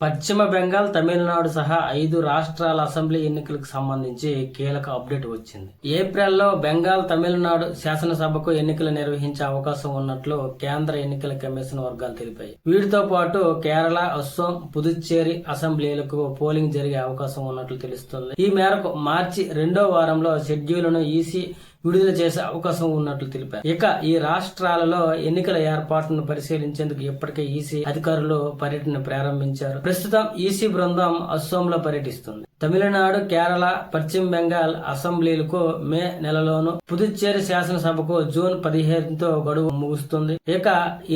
పశ్చిమ బెంగాల్ తమిళనాడు సహా ఐదు రాష్ట్రాల అసెంబ్లీ ఎన్నికలకు సంబంధించి కీలక అప్డేట్ వచ్చింది. ఏప్రిల్లో బెంగాల్ తమిళనాడు శాసనసభకు ఎన్నికలు నిర్వహించే అవకాశం ఉన్నట్లు కేంద్ర ఎన్నికల కమిషన్ వర్గాలు తెలిపాయి. వీటితో పాటు కేరళ అస్సోం పుదుచ్చేరి అసెంబ్లీలకు పోలింగ్ జరిగే అవకాశం ఉన్నట్లు తెలుస్తుంది. ఈ మేరకు మార్చి రెండో వారంలో షెడ్యూల్ను ఈసీ విడుదల చేసే అవకాశం ఉన్నట్లు తెలిపారు. ఇక ఈ రాష్ట్రాలలో ఎన్నికల ఏర్పాట్లను పరిశీలించేందుకు ఇప్పటికే ఈసీ అధికారులు పర్యటన ప్రారంభించారు. ప్రస్తుతం ఈసీ బృందం అస్సోంలో పర్యటిస్తుంది. తమిళనాడు కేరళ పశ్చిమ బెంగాల్ అసెంబ్లీలకు మే నెలలోను పుదుచ్చేరి శాసనసభకు జూన్ పదిహేనుతో గడువు ముగుస్తుంది. ఇక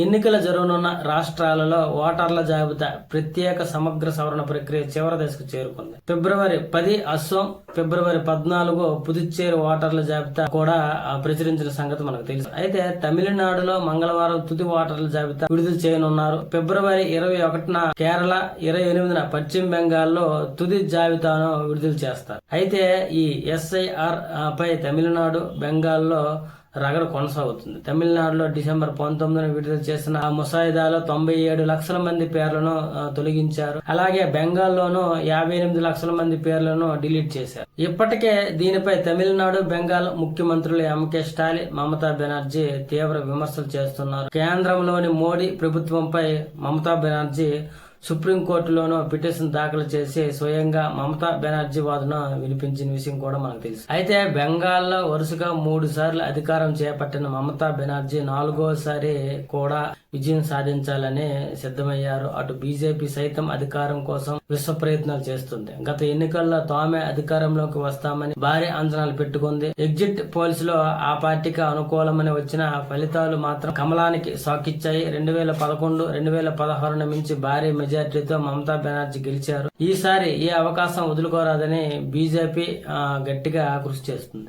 ఎన్నికల జరగనున్న రాష్ట్రాలలో ఓటర్ల జాబితా ప్రత్యేక సమగ్ర సవరణ ప్రక్రియ చివరి దశకు చేరుకుంది. ఫిబ్రవరి పది అస్సోం ఫిబ్రవరి పద్నాలుగు పుదుచ్చేరి ఓటర్ల జాబితా కూడా ప్రచురించిన సంగతి మనకు తెలుసు. అయితే తమిళనాడులో మంగళవారం తుది ఓటర్ల జాబితా విడుదల చేయనున్నారు. ఫిబ్రవరి ఇరవై ఒకటిన కేరళ ఇరవై ఎనిమిదిన పశ్చిమ బెంగాల్లో తుది జాబితాను విడుదల చేస్తారు. అయితే ఈ ఎస్ఐఆర్ పై తమిళనాడు బెంగాల్లో రగడ కొనసాగుతుంది. తమిళనాడులో డిసెంబర్ పంతొమ్మిదిన విడుదల చేసిన ఆ ముసాయిదాలో తొంభై ఏడు లక్షల మంది పేర్లను తొలగించారు. అలాగే బెంగాల్లోనూ యాభై ఎనిమిది లక్షల మంది పేర్లను డిలీట్ చేశారు. ఇప్పటికే దీనిపై తమిళనాడు బెంగాల్ ముఖ్యమంత్రులు ఎంకే స్టాలిన్ మమతా బెనర్జీ తీవ్ర విమర్శలు చేస్తున్నారు. కేంద్రంలోని మోడీ ప్రభుత్వంపై మమతా బెనర్జీ సుప్రీంకోర్టులోనూ పిటిషన్ దాఖలు చేసి స్వయంగా మమతా బెనర్జీ వాదన వినిపించిన విషయం కూడా మనకు తెలుసు. అయితే బెంగాల్లో వరుసగా మూడు సార్లు అధికారం చేపట్టిన మమతా బెనర్జీ నాలుగోసారి కూడా విజయం సాధించాలని సిద్ధమయ్యారు. అటు బీజేపీ సైతం అధికారం కోసం విశ్వ ప్రయత్నాలు చేస్తుంది. గత ఎన్నికల్లో తామే అధికారంలోకి వస్తామని భారీ అంచనాలు పెట్టుకుంది. ఎగ్జిట్ పోల్స్లో ఆ పార్టీకి అనుకూలమని వచ్చిన ఫలితాలు మాత్రం కమలానికి సాకిచ్చాయి రెండు వేల పదకొండు రెండు వేల పదహారును మించి భారీ మెజార్టీతో మమతా బెనర్జీ గెలిచారు. ఈసారి ఈ అవకాశం వదులుకోరాదని బీజేపీ గట్టిగా కృషి చేస్తుంది.